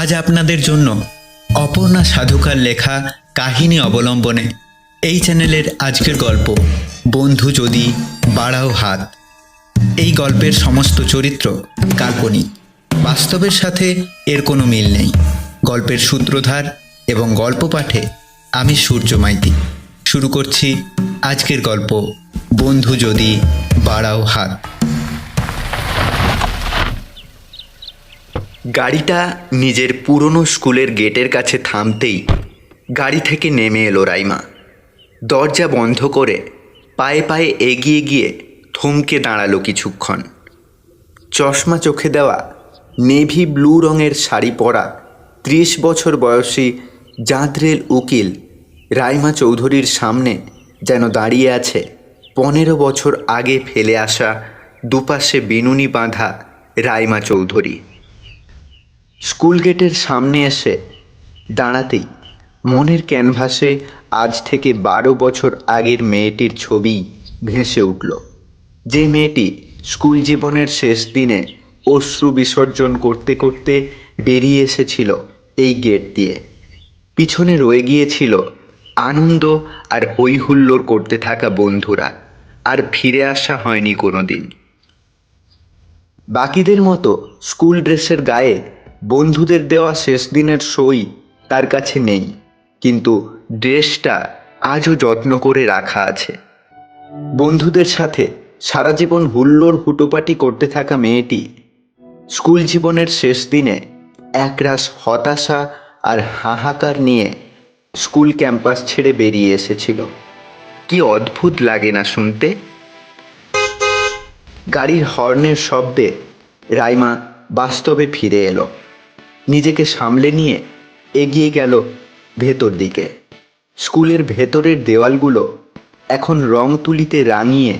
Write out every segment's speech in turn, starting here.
আজ আপনাদের জন্য অপর্ণা সাধুকার লেখা কাহিনী অবলম্বনে এই চ্যানেলের আজকের গল্প, বন্ধু যদি বাড়াও হাত। এই গল্পের সমস্ত চরিত্র কাল্পনিক। বাস্তবের সাথে এর কোনো মিল নেই। গল্পের সূত্রধার এবং গল্প পাঠে আমি সূর্য মাইতি। শুরু করছি আজকের গল্প, বন্ধু যদি বাড়াও হাত। গাড়িটা নিজের পুরনো স্কুলের গেটের কাছে থামতেই গাড়ি থেকে নেমে এলো রাইমা। দরজা বন্ধ করে পায়ে পায়ে এগিয়ে গিয়ে থমকে দাঁড়াল কিছুক্ষণ। চশমা চোখে দেওয়া নেভি ব্লু রঙের শাড়ি পরা ত্রিশ বছর বয়সী জাঁদরেল উকিল রাইমা চৌধুরীর সামনে যেন দাঁড়িয়ে আছে, পনেরো বছর আগে ফেলে আসা দুপাশে বিনুনি বাঁধা রাইমা চৌধুরী। স্কুল গেটের সামনে এসে দাঁড়াতেই মনের ক্যানভাসে আজ থেকে বারো বছর আগের মেয়েটির ছবি ভেসে উঠল। যে মেয়েটি স্কুল জীবনের শেষ দিনে অশ্রু বিসর্জন করতে করতে বেরিয়ে এসেছিল এই গেট দিয়ে। পিছনে রয়ে গিয়েছিল আনন্দ আর হৈহুল্লোড় করতে থাকা বন্ধুরা, আর ফিরে আসা হয়নি কোনোদিন। বাকিদের মতো স্কুল ড্রেসের গায়ে বন্ধুদের দেওয়া শেষ দিনের সই তার কাছে নেই, কিন্তু ড্রেসটা আজও যত্ন করে রাখা আছে। বন্ধুদের সাথে সারা জীবন হুল্লোড় হুটোপাটি করতে থাকা মেয়েটি স্কুল জীবনের শেষ দিনে একরাশ হতাশা আর হাহাকার নিয়ে স্কুল ক্যাম্পাস ছেড়ে বেরিয়ে এসেছিল। কি অদ্ভুত লাগে না শুনতে? গাড়ির হর্নের শব্দে রাইমা বাস্তবে ফিরে এলো। নিজেকে সামলে নিয়ে এগিয়ে গেল ভেতর দিকে। স্কুলের ভেতরের দেওয়ালগুলো এখন রং তুলিতে রাঙিয়ে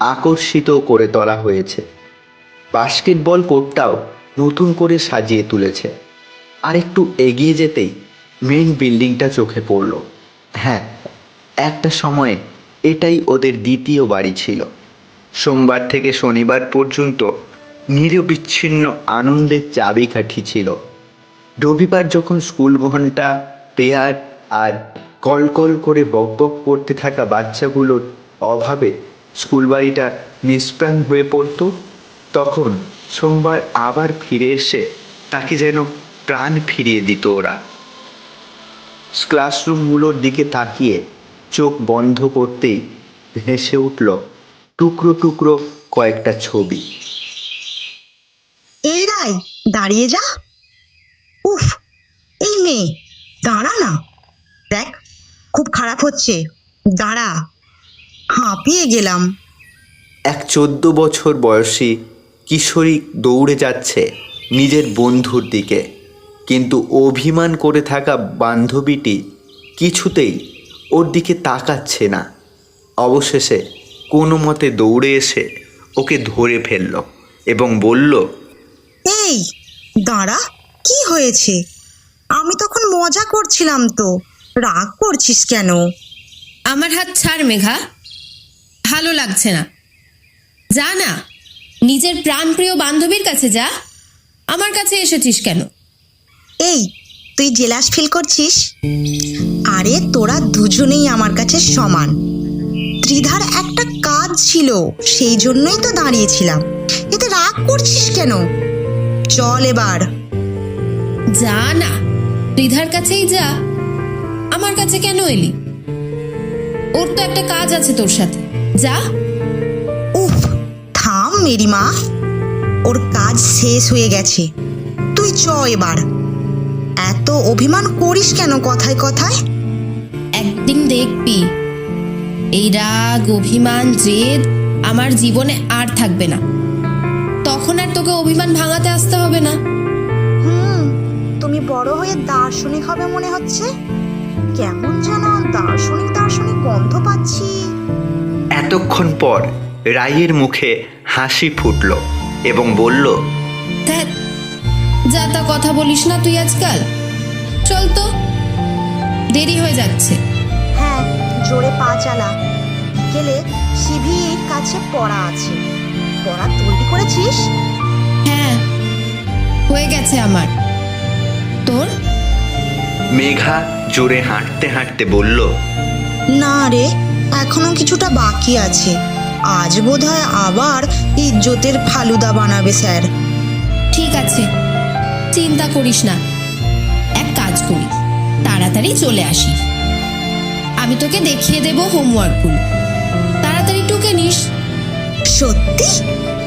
আকর্ষিত করে তোলা হয়েছে। বাস্কেটবল কোর্টটাও নতুন করে সাজিয়ে তুলেছে। আর একটু এগিয়ে যেতেই মেন বিল্ডিংটা চোখে পড়ল। হ্যাঁ একটা সময়ে এটাই ওদের দ্বিতীয় বাড়ি ছিল। সোমবার থেকে শনিবার পর্যন্ত নিরবিচ্ছিন্ন আনন্দের চাবিকাঠি ছিল। রবিবার যখন স্কুল ঘণ্টা পেয়ার আর কলকল করে বকবক করতে থাকা বাচ্চাগুলোর অভাবে স্কুল বাড়িটা নিষ্প্রাণ হয়ে পড়তো, তখন সোমবার আবার ফিরে এসে তাকে যেন প্রাণ ফিরিয়ে দিত ওরা। ক্লাসরুমগুলোর দিকে তাকিয়ে চোখ বন্ধ করতেই ভেসে উঠল টুকরো টুকরো কয়েকটা ছবি। এই রায়, দাঁড়িয়ে যা। উফ এই মেয়ে দাঁড়া না। দেখ খুব খারাপ হচ্ছে। দাঁড়া। হাঁপিয়ে গেলাম। এক চোদ্দ বছর বয়সী কিশোরী দৌড়ে যাচ্ছে নিজের বন্ধুর দিকে। কিন্তু অভিমান করে থাকা বান্ধবীটি কিছুতেই ওর দিকে তাকাচ্ছে না। অবশেষে কোনো মতে দৌড়ে এসে ওকে ধরে ফেলল এবং বলল এই দাঁড়া। কি হয়েছে? আমি তখন মজা করছিলাম তো। রাগ করছিস কেন? আমার হাত ছাড় মেঘা। ভালো লাগছে না। যা না নিজের প্রাণপ্রিয় বান্ধবীর কাছে যা। আমার কাছে এসেছিস কেন? এই তুই জেলাস ফিল করছিস? আরে তোরা দুজনেই আমার কাছে সমান। ত্রিধার একটা কাজ ছিল সেই জন্যই তো দাঁড়িয়েছিলাম। এতে রাগ করছিস কেন? চল এবার। যা না। রিধার কাছেই যা। আমার কাছে কেন এলি? ওর তো একটা কাজ আছে তোর সাথে। যা। উফ থাম মেরি মা ওর কাজ শেষ হয়ে গেছে। তুই চ এবার। এত অভিমান করিস কেন কথায় কথায়? একদিন দেখবি এই রাগ অভিমান জেদ আমার জীবনে আর থাকবে না। তখন আর তোকে অভিমান ভাঙাতে আসতে হবে না। বড় হয়ে দার্শনিক হবে মনে হচ্ছে? কেমন যেন দার্শনিক দার্শনিক গন্ধ পাচ্ছি। এতক্ষণ পর রায়ের মুখে হাসি ফুটল এবং বলল ধ্যাৎ, যা তা কথা বলিস না তুই আজকাল। চল তো দেরি হয়ে যাচ্ছে। হ্যাঁ জোরে পা চালা। বিকেলে শিবির কাছে পড়া আছে। পড়া তৈরি করেছিস? হ্যাঁ হয়ে গেছে আমার। তোর? মেঘা জোরে হাঁটতে হাঁটতে বলল না রে এখনও কিছুটা বাকি আছে। আজ বোধহয় আবার ইজ্জতের ফালুদা বানাবে স্যার। ঠিক আছে চিন্তা করিস না। এক কাজ করি তাড়াতাড়ি চলে আসিস আমি তোকে দেখিয়ে দেব হোমওয়ার্কগুলো তাড়াতাড়ি টুকে নিস। সত্যি?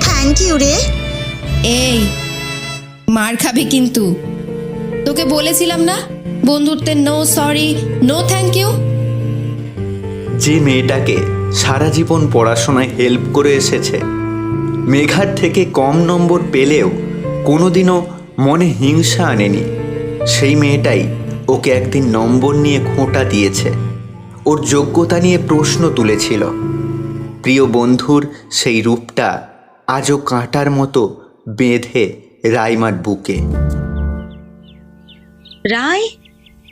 থ্যাংক ইউ রে। এই মার খাবি কিন্তু। তোকে বলেছিলাম না? বন্ধুত্বের no sorry no thank you যে মেয়েটাকে সারা জীবন পড়াশোনায় হেল্প করে এসেছে, মেঘার থেকে কম নম্বর পেলেও কোনোদিনও মনে হিংসা আনেনি। সেই মেয়েটাই ওকে একদিন নম্বর নিয়ে খোঁটা দিয়েছে। ওর যোগ্যতা নিয়ে প্রশ্ন তুলেছিল। প্রিয় বন্ধুর সেই রূপটা আজও কাঁটার মতো বেঁধে রাইমার বুকে। রায়?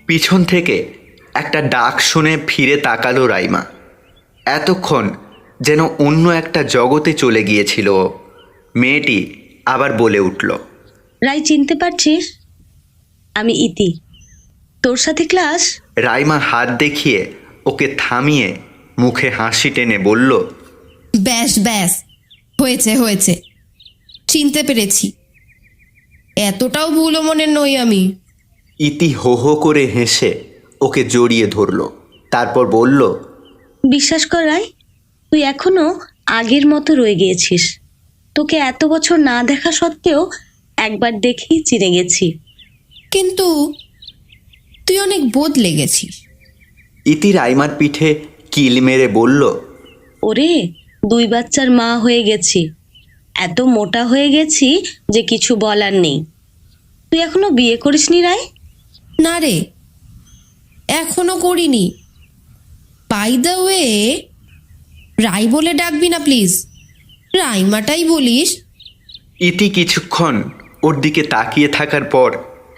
পিছন থেকে একটা ডাক শুনে ফিরে তাকালো রাইমা। এতক্ষণ যেন অন্য একটা জগতে চলে গিয়েছিল। ও। মেয়েটি আবার বলে উঠল রায় চিনতে পারছিস? আমি ইতি। তোর সাথে ক্লাস? রাইমা হাত দেখিয়ে ওকে থামিয়ে মুখে হাসি টেনে বলল ব্যাস ব্যাস হয়েছে হয়েছে। চিনতে পেরেছি। এতটাও ভুলো মনের নই আমি। ইতি হো হো করে হেসে ওকে জড়িয়ে ধরল। তারপর বলল বিশ্বাস কর রায় তুই এখনও আগের মতো রয়ে গিয়েছিস। তোকে এত বছর না দেখা সত্ত্বেও একবার দেখেই চিনে গেছি। কিন্তু তুই অনেক বদলে গেছিস। ইতি রাইমার পিঠে কিল মেরে বলল ওরে দুই বাচ্চার মা হয়ে গেছি। এত মোটা হয়ে গেছি যে কিছু বলার নেই। তুই এখনও বিয়ে করিসনি রায় না রে এখনও করিনি। বাই দ্য ওয়ে রাই বলে ডাকবি না প্লিজ রাইমাটাই বলিস। ইতি কিছুক্ষণ ওর দিকে তাকিয়ে থাকার পর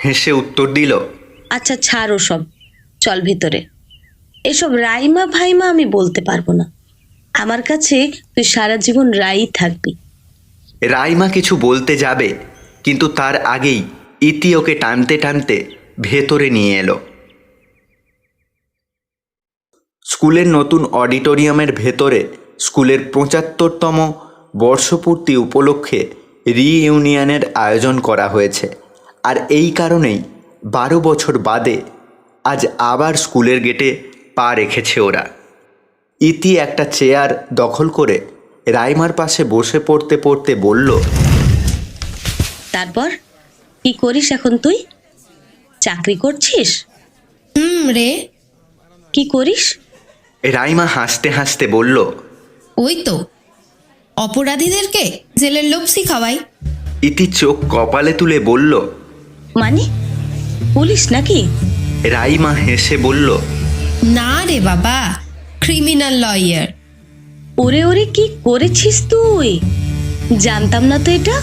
হেসে উত্তর দিল আচ্ছা ছাড় ওসব চল ভিতরে। এসব রাইমা ভাইমা আমি বলতে পারব না। আমার কাছে তুই সারা জীবন রাই থাকবি। রাইমা কিছু বলতে যাবে কিন্তু তার আগেই ইতি ওকে টানতে টানতে ভেতরে নিয়ে এলো। স্কুলের নতুন অডিটোরিয়ামের ভেতরে স্কুলের পঁচাত্তরতম বর্ষপূর্তি উপলক্ষে রিইউনিয়নের আয়োজন করা হয়েছে। আর এই কারণেই বারো বছর বাদে আজ আবার স্কুলের গেটে পা রেখেছে ওরা। ইতি একটা চেয়ার দখল করে রাইমার পাশে বসে পড়তে পড়তে বলল, তারপর, কি করিস এখন তুই? চাকরি করছিস? হুম রে। কি করিস? রাইমা হাসতে হাসতে বলল ওই তো অপরাধীদেরকে জেলের লপসি খাওয়াই। ইতি চোখ কপালে তুলে বলল মানে? পুলিশ নাকি? রাইমা হেসে বলল না রে বাবা ক্রিমিনাল লয়ার ওরে ওরে কি করেছিস তুই? জানতাম না তো এটা।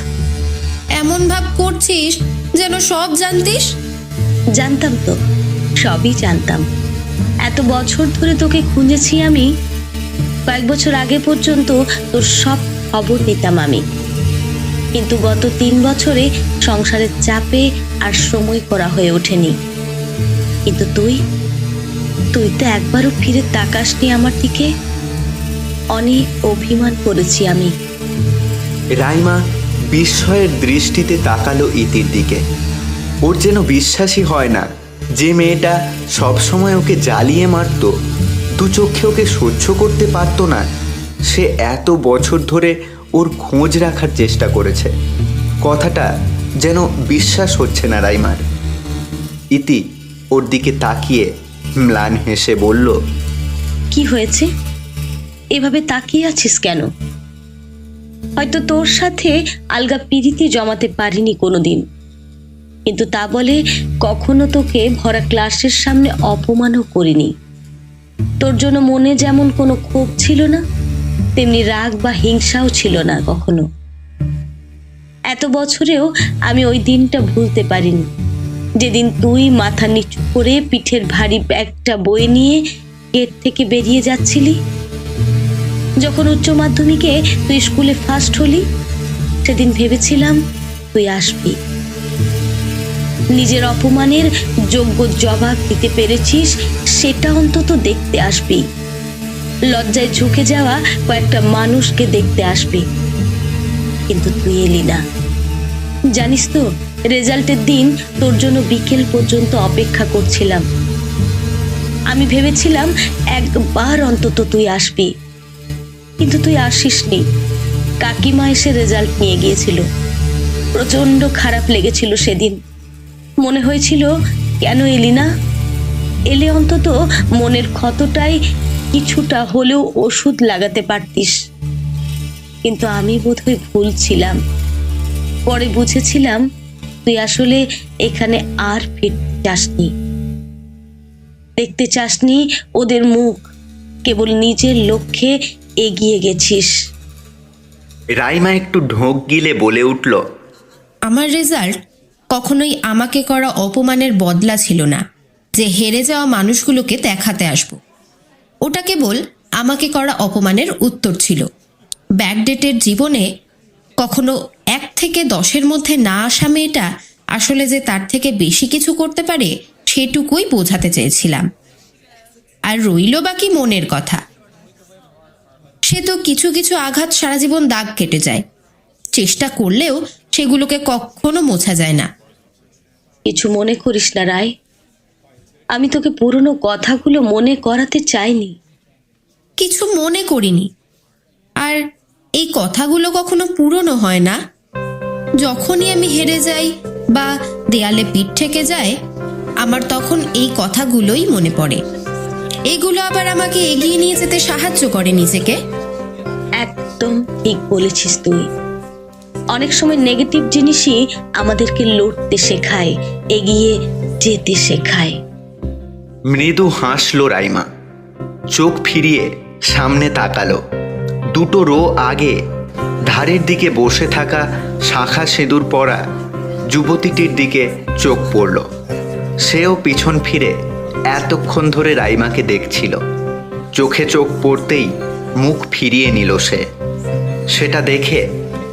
এমন ভাব করছিস যেন সব জানতিস? জানতাম তো, সবই জানতাম। এত বছর ধরে তোকে খুঁজেছি আমি, কয়েক বছর আগে পর্যন্ত তোর সব খবর নিতাম আমি। কিন্তু গত তিন বছরে সংসারের চাপে আর সময় করা হয়ে ওঠেনি। কিন্তু তুই তুই তো একবারও ফিরে তাকাসনি আমার দিকে। অনেক অভিমান করেছি আমি। রাইমা, বিস্ময়ের দৃষ্টিতে তাকালো ইতির দিকে। ওর যেন বিশ্বাসই হয় না। যে মেয়েটা সবসময় ওকে জ্বালিয়ে মারত, দু চোখে ওকে সহ্য করতে পারতো না, সে এত বছর ধরে ওর খোঁজ রাখার চেষ্টা করেছে। কথাটা যেন বিশ্বাস হচ্ছে না রাইমার। ইতি ওর দিকে তাকিয়ে ম্লান হেসে বলল, কি হয়েছে? এভাবে তাকিয়ে আছিস কেন? হয়তো তোর সাথে আলগা পিড়িতে জমাতে পারিনি কোনোদিন। কিন্তু তা বলে কখনো তোকে ভরা ক্লাসের সামনে অপমানও করিনি। তোর জন্য মনে যেমন কোনো ক্ষোভ ছিল না, তেমনি রাগ বা হিংসাও ছিল না কখনো। এত বছরেও আমি ওই দিনটা ভুলতে পারিনি। যেদিন তুই মাথা নিচু করে পিঠের ভারী ব্যাগটা বয়ে নিয়ে গেট থেকে বেরিয়ে যাচ্ছিলি, যখন উচ্চ মাধ্যমিকে তুই স্কুলে ফার্স্ট হলি, সেদিন ভেবেছিলাম তুই আসবি। নিজের অপমানের যোগ্য জবাব দিতে পেরেছিস, সেটা অন্তত দেখতে আসবি। লজ্জায় ঝুঁকে যাওয়া কয়েকটা মানুষকে দেখতে আসবি। কিন্তু তুই এলি না। জানিস তো, রেজাল্টের দিন তোর জন্য বিকেল পর্যন্ত অপেক্ষা করছিলাম। আমি ভেবেছিলাম একবার অন্তত তুই আসবি। কিন্তু তুই আসিসনি। কাকিমা এসে রেজাল্ট নিয়ে গিয়েছিল। প্রচণ্ড খারাপ লেগেছিল সেদিন। মনে হয়েছিল কেন এলি না? এলে অন্তত মনের ক্ষতটাই কিছুটা হলেও ওষুধ লাগাতে পারতিস। কিন্তু আমি বোধহয় ভুল ছিলাম। পরে বুঝেছিলাম তুই আসলে এখানে আর ফিরতে চাসনি। দেখতে চাসনি ওদের মুখ কেবল নিজের লক্ষ্যে এগিয়ে গেছিস। রাইমা একটু ঢোক গিলে বলে উঠল আমার রেজাল্ট কখনোই আমাকে করা অপমানের বদলা ছিল না যে হেরে যাওয়া মানুষগুলোকে দেখাতে আসব। ওটা কেবল আমাকে করা অপমানের উত্তর ছিল। ব্যাকডেটের জীবনে কখনো এক থেকে দশের মধ্যে না আসা মেয়েটা আসলে যে তার থেকে বেশি কিছু করতে পারে সেটুকুই বোঝাতে চেয়েছিলাম। আর রইল বাকি মনের কথা। সে তো কিছু কিছু আঘাত সারা জীবন দাগ কেটে যায়। চেষ্টা করলেও সেগুলোকে কখনো মোছা যায় না। কিছু মনে করিস না রায়। আমি তোকে পুরনো কথাগুলো মনে করাতে চাইনি। কিছু মনে করিনি। আর এই কথাগুলো কখনো পুরনো হয় না। যখনই আমি হেরে যাই বা দেয়ালে পিঠ থেকে যায় আমার তখন এই কথাগুলোই মনে পড়ে। এগুলো আবার আমাকে এগিয়ে নিয়ে যেতে সাহায্য করে নিজেকে। একদম ঠিক বলেছিস তুই। অনেক সময় নেগেটিভ জিনিসই আমাদেরকে লড়তে শেখায়। এগিয়ে যেতে শেখায়। মৃদু হাসল রাইমা। চোখ ফিরিয়ে সামনে তাকালো। দুটো রো আগে ধারের দিকে বসে থাকা শাখা সিঁদুর পরা যুবতীটির দিকে চোখ পড়ল। সেও পিছন ফিরে এতক্ষণ ধরে রাইমাকে দেখছিল। চোখে চোখ পড়তেই মুখ ফিরিয়ে নিল সে। সেটা দেখে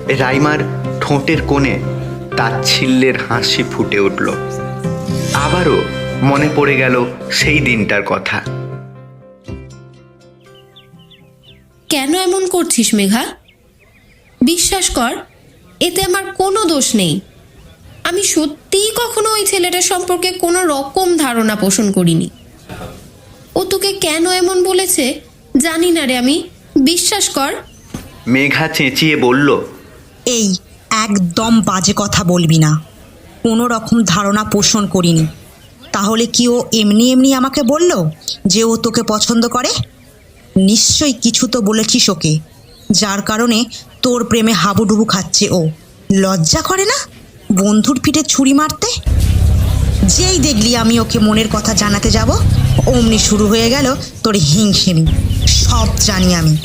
রাইমার ঠোঁটের কোণে তাচ্ছিল্যের হাসি ফুটে উঠল। আবারও মনে পড়ে গেল সেই দিনটার কথা। কেন এমন করছিস মেঘা? বিশ্বাস কর এতে আমার কোনো দোষ নেই। আমি সত্যিই কখনো ওই ছেলেটার সম্পর্কে কোনো রকম ধারণা পোষণ করিনি। ও তোকে কেন এমন বলেছে জানি না রে আমি। বিশ্বাস কর। মেঘা চেঁচিয়ে বলল এই একদম বাজে কথা বলবি না। কোনো রকম ধারণা পোষণ করিনি। তাহলে কি ও এমনি এমনি আমাকে বলল যে ও তোকে পছন্দ করে? নিশ্চয়ই কিছু তো বলেছিস ওকে, যার কারণে তোর প্রেমে হাবুডুবু খাচ্ছে ও। লজ্জা করে না বন্ধুর পিঠে ছুরি মারতে? যেই দেখলি আমি ওকে মনের কথা জানাতে যাব, অমনি শুরু হয়ে গেল তোর হিংসেমি। সব জানি আমি।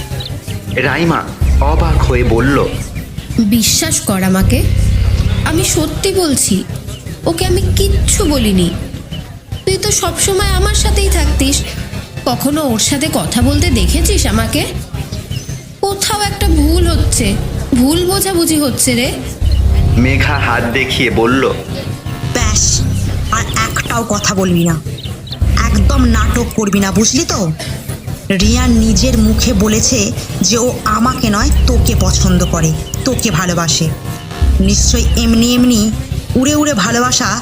রাইমা অবাক হয়ে বলল বিশ্বাস কর আমাকে। আমি সত্যি বলছি ওকে আমি কিচ্ছু বলিনি। তুই তো সবসময় আমার সাথেই থাকতিস। কখনো ওর সাথে কথা বলতে দেখেছিস আমাকে? কোথাও একটা ভুল হচ্ছে ভুল বোঝাবুঝি হচ্ছে রে। মেঘা হাত দেখিয়ে বলল ব্যাস আর একটাও কথা বলবি না। একদম নাটক করবি না বুঝলি তো? রিয়ান নিজের মুখে বলেছে যে ও আমাকে নয় তোকে পছন্দ করে তোকে ভালোবাসে। নিশ্চয়ই এমনি এমনি উড়ে উড়ে ভালোবাসা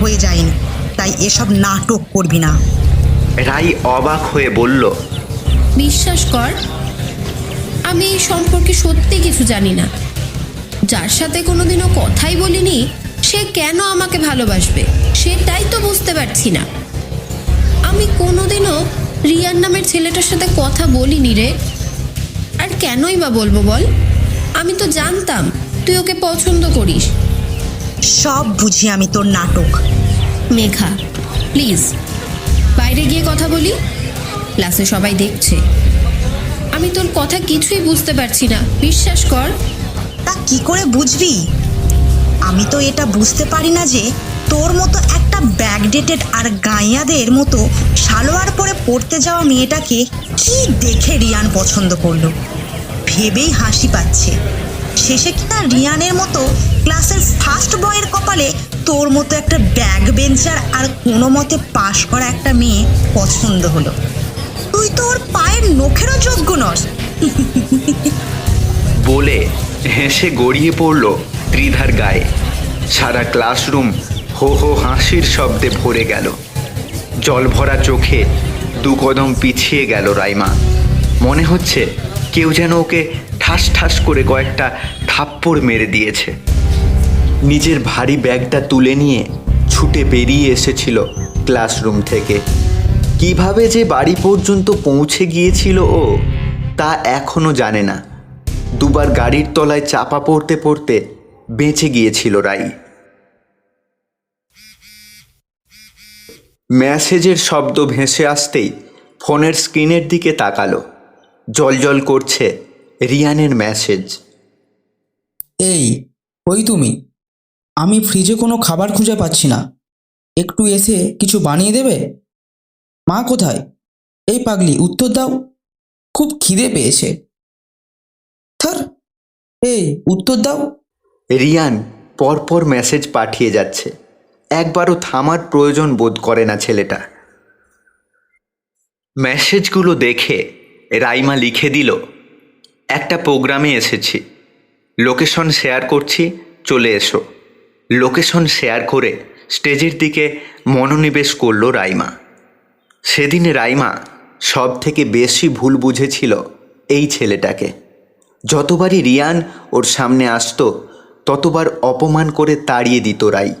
হয়ে যায়নি তাই এসব নাটক করবি না। রাই অবাক হয়ে বলল বিশ্বাস কর আমি এই সম্পর্কে সত্যি কিছু জানি না। যার সাথে কোনোদিনও কথাই বলিনি সে কেন আমাকে ভালোবাসবে সেটাই তো বুঝতে পারছি না। আমি কোনোদিনও রিয়ার নামের ছেলেটার সাথে কথা বলিনি রে। আর কেনই বা বলব বল? আমি তো জানতাম তুই ওকে পছন্দ করিস। সব বুঝি আমি তোর নাটক। মেঘা প্লিজ বাইরে গিয়ে কথা বলি? ক্লাসে সবাই দেখছে। আমি তোর কথা কিছুই বুঝতে পারছি না বিশ্বাস কর। তা কি করে বুঝবি? আমি তো এটা বুঝতে পারি না যে তোর মতো একটা ব্যাকডেটেড আর গাইয়াদের মতো সালোয়ার পরে পড়তে যাওয়া মেয়েটাকে কি দেখে রিয়ান পছন্দ করল? ভেবেই হাসি পাচ্ছে। শেষে কিনা রিয়ানের মতো ক্লাসের ফার্স্ট বয়ের কপালে তোর মতো একটা ব্যাগ বেঞ্চার আর কোনো মতে পাশ করা একটা মেয়ে পছন্দ হলো? তুই তো ওর পায়ের নখেরও যোগ্য নস। বলে হেসে গড়িয়ে পড়ল ত্রিধার গায়ে। সারা ক্লাসরুম হো হো হাসির শব্দে ভরে গেল। জল ভরা চোখে দু কদম পিছিয়ে গেল রাইমা। মনে হচ্ছে কেউ যেন ওকে ঠাস ঠাস করে কয়েকটা থাপ্পড় মেরে দিয়েছে। নিজের ভারী ব্যাগটা তুলে নিয়ে ছুটে বেরিয়ে এসেছিল ক্লাসরুম থেকে। কীভাবে যে বাড়ি পর্যন্ত পৌঁছে গিয়েছিল ও তা এখনও জানে না। দুবার গাড়ির তলায় চাপা পড়তে পড়তে বেঁচে গিয়েছিল রাই। মেসেজের শব্দ ভেসে আসতেই ফোনের স্ক্রিনের দিকে তাকালো। জল করছে রিয়ানের মেসেজ। এই, ওই তুমি? আমি ফ্রিজে কোনো খাবার খুঁজে পাচ্ছি না। একটু এসে কিছু বানিয়ে দেবে? মা কোথায়? এই পাগলি, উত্তর দাও। খুব খিদে পেয়েছে। থার, এই, উত্তর দাও। রিয়ান পরপর মেসেজ পাঠিয়ে যাচ্ছে। একবারও থামার প্রয়োজন বোধ করে না ছেলেটা। মেসেজগুলো দেখে রাইমা লিখে দিল, একটা প্রোগ্রামে এসেছি। লোকেশন শেয়ার করছি, চলে এসো। লোকেশন শেয়ার করে স্টেজের দিকে মনোনিবেশ করল রাইমা। সেদিন রাইমা সব থেকে বেশি ভুল বুঝেছিল এই ছেলেটাকে। যতবারই রিয়ান ওর সামনে আসতো ততবার অপমান করে তাড়িয়ে দিত রাই।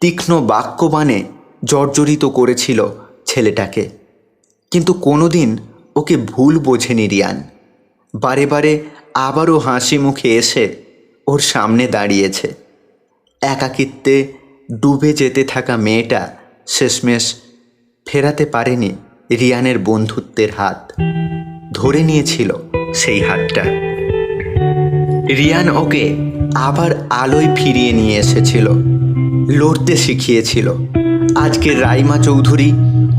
তীক্ষ্ণ বাক্যবাণে জর্জরিত করেছিল ছেলেটাকে। কিন্তু কোনোদিন ওকে ভুল বোঝেনি রিয়ান। বারে বারে আবারও হাসি মুখে এসে ওর সামনে দাঁড়িয়েছে। একাকিত্বে ডুবে যেতে থাকা মেয়েটা শেষমেশ ফেরাতে পারেনি রিয়ানের বন্ধুত্বের হাত। ধরে নিয়েছিল সেই হাতটা। রিয়ান ওকে আবার আলোয় ফিরিয়ে নিয়ে এসেছিল। লড়তে শিখিয়েছিল। আজকে রাইমা চৌধুরী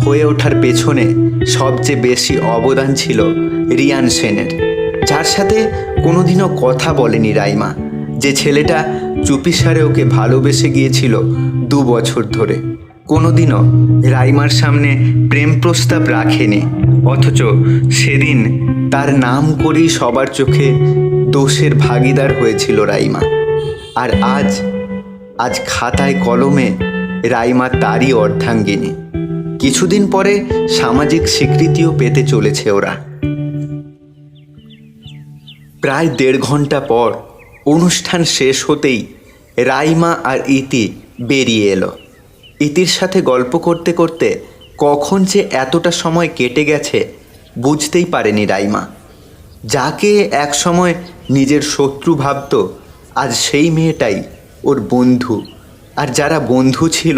হয়ে ওঠার পেছনে সবচেয়ে বেশি অবদান ছিল রিয়ান সেনের। যার সাথে কোনোদিনও কথা বলেনি রাইমা, যে ছেলেটা চুপিসারে ওকে ভালোবেসে গিয়েছিল দু বছর ধরে। কোনোদিনও রাইমার সামনে প্রেম প্রস্তাব রাখেনি। অথচ সেদিন তার নাম করেই সবার চোখে দোষের ভাগিদার হয়েছিল রাইমা। আর আজ আজ খাতায় কলমে রাইমা তারই অর্ধাঙ্গিনী। কিছুদিন পরে সামাজিক স্বীকৃতিও পেতে চলেছে ওরা। প্রায় দেড় ঘণ্টা পর অনুষ্ঠান শেষ হতেই রাইমা আর ইতি বেরিয়ে এলো। ইতির সাথে গল্প করতে করতে কখন যে এতটা সময় কেটে গেছে, বুঝতেই পারেনি রাইমা। যাকে এক সময় নিজের শত্রু ভাবত, আজ সেই মেয়েটাই ওর বন্ধু। আর যারা বন্ধু ছিল,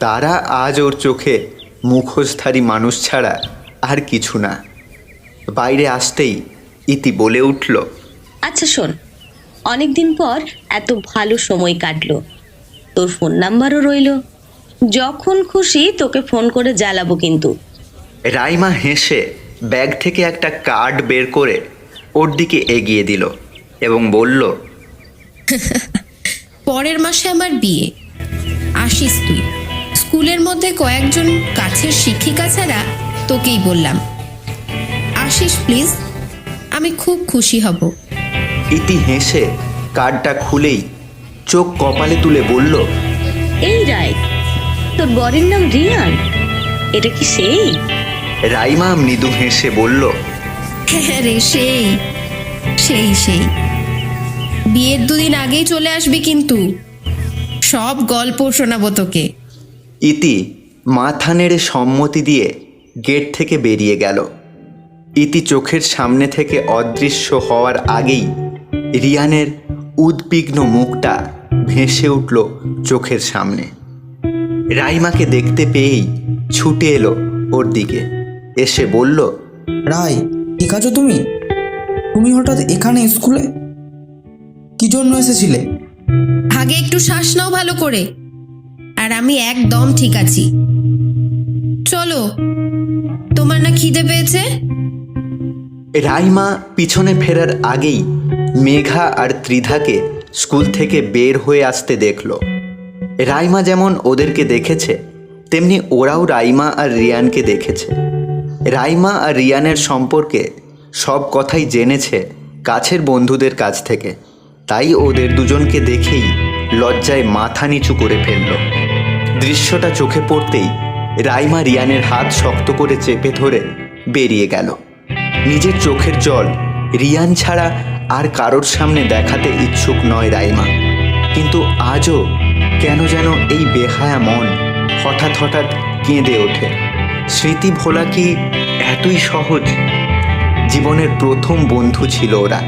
তারা আজ ওর চোখে মুখোশধারী মানুষ ছাড়া আর কিছু না। বাইরে আসতেই ইতি বলে উঠল আচ্ছা শোন অনেক দিন পর এত ভালো সময় কাটলো। তোর ফোন নাম্বারও রইল। যখন খুশি তোকে ফোন করে জ্বালাবো কিন্তু। রাইমা হেসে ব্যাগ থেকে একটা কার্ড বের করে ওর দিকে এগিয়ে দিল এবং বলল পরের মাসে আমার বিয়ে। আসিস তুই। স্কুলের মধ্যে কয়েকজন কাছের শিক্ষিকা ছাড়া তোকেই বললাম। আসিস প্লিজ আমি খুব খুশি হব। ইতি হেসে কার্ডটা খুলেই চোখ কপালে তুলে বলল এই রায় তোর বরের নাম রিয়ান। এটা কি সেই? রাইমা মৃদু হেসে বলল হ্যাঁ রে সেই। সেই সেই। বিয়ের দুদিন আগেই চলে আসবি কিন্তু। সব গল্প শোনাবো তোকে। ইতি মাথা নেড়ে সম্মতি দিয়ে গেট থেকে বেরিয়ে গেল। ইতি চোখের সামনে থেকে অদৃশ্য হওয়ার আগেই রিয়ানের উদ্বিগ্ন মুখটা ভেসে উঠল চোখের সামনে। রাইমাকে দেখতে পেয়েই ছুটে এলো ওর দিকে। এসে বলল রায় ঠিক আছো তুমি? তুমি হঠাৎ এখানে স্কুলে? কি জন্য এসেছিলে? আগে একটু শ্বাস নাও ভালো করে আর আমি একদম ঠিক আছি। চলো তোমার না খিদে পেয়েছে? রাইমা পিছনে ফেরার আগেই মেঘা আর ত্রিধাকে স্কুল থেকে বের হয়ে আসতে দেখল। রাইমা যেমন ওদেরকে দেখেছে, তেমনি ওরাও রাইমা আর রিয়ানকে দেখেছে। রাইমা আর রিয়ানের সম্পর্কে সব কথাই জেনেছে কাছের বন্ধুদের কাছ থেকে। তাই ওদের দুজনকে দেখেই লজ্জায় মাথা নিচু করে ফেলল। দৃশ্যটা চোখে পড়তেই রাইমা রিয়ানের হাত শক্ত করে চেপে ধরে বেরিয়ে গেল। নিজের চোখের জল রিয়ান ছাড়া আর কারোর সামনে দেখাতে ইচ্ছুক নয় রাইমা। কিন্তু আজও কেন যেন এই বেহায়া মন হঠাৎ হঠাৎ কেঁদে ওঠে? স্মৃতি ভোলা কি এতই সহজ? জীবনের প্রথম বন্ধু ছিল ওরা।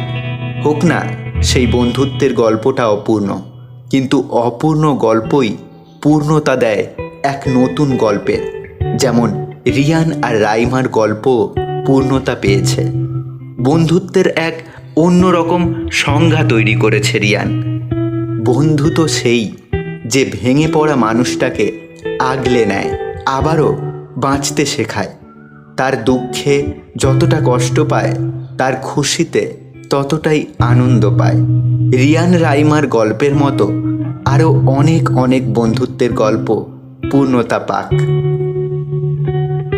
হোক না, সেই বন্ধুত্বের গল্পটা অপূর্ণ। কিন্তু অপূর্ণ গল্পই পূর্ণতা দেয় এক নতুন গল্পের। যেমন রিয়ান আর রাইমার গল্প পূর্ণতা পেয়েছে। বন্ধুত্বের এক অন্যরকম সংজ্ঞা তৈরি করেছে রিয়ান। বন্ধু তো সেই। যে ভেঙে পড়া মানুষটাকে আগলে নেয়, আবারও বাঁচতে শেখায়। তার দুঃখে যতটা কষ্ট পায়, তার খুশিতে ততটাই আনন্দ পায়। রিয়ান রাইমার গল্পের মতো আরও অনেক অনেক বন্ধুত্বের গল্প পূর্ণতা পাক।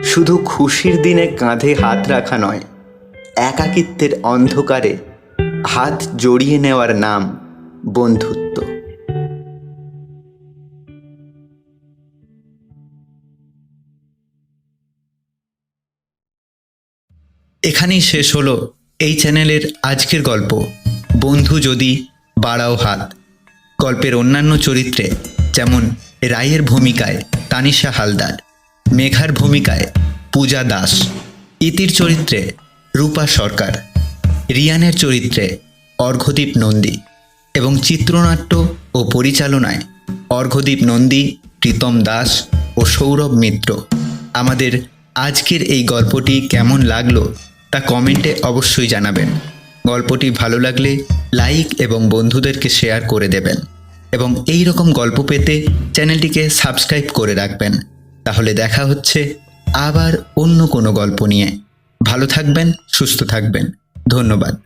শুধু খুশির দিনে কাঁধে হাত রাখা নয়, একাকিত্বের অন্ধকারে হাত জড়িয়ে নেওয়ার নাম বন্ধুত্ব। এখানেই শেষ হলো এই চ্যানেলের আজকের গল্প। বন্ধু যদি বাড়াও হাত। গল্পের অন্যান্য চরিত্রে যেমন রায়ের ভূমিকায় তানিশা হালদার, মেঘার ভূমিকায় পূজা দাস, ইতির চরিত্রে রূপা সরকার, রিয়ানের চরিত্রে অর্ঘদীপ নন্দী এবং চিত্রনাট্য ও পরিচালনায় অর্ঘদীপ নন্দী, প্রীতম দাস ও সৌরভ মিত্র। আমাদের আজকের এই গল্পটি কেমন লাগল তা কমেন্টে অবশ্যই জানাবেন। গল্পটি ভালো লাগলে লাইক এবং বন্ধুদেরকে শেয়ার করে দেবেন এবং এই রকম গল্প পেতে চ্যানেলটিকে সাবস্ক্রাইব করে রাখবেন। তাহলে দেখা হচ্ছে আবার অন্য কোনো গল্প নিয়ে। ভালো থাকবেন, সুস্থ থাকবেন। ধন্যবাদ।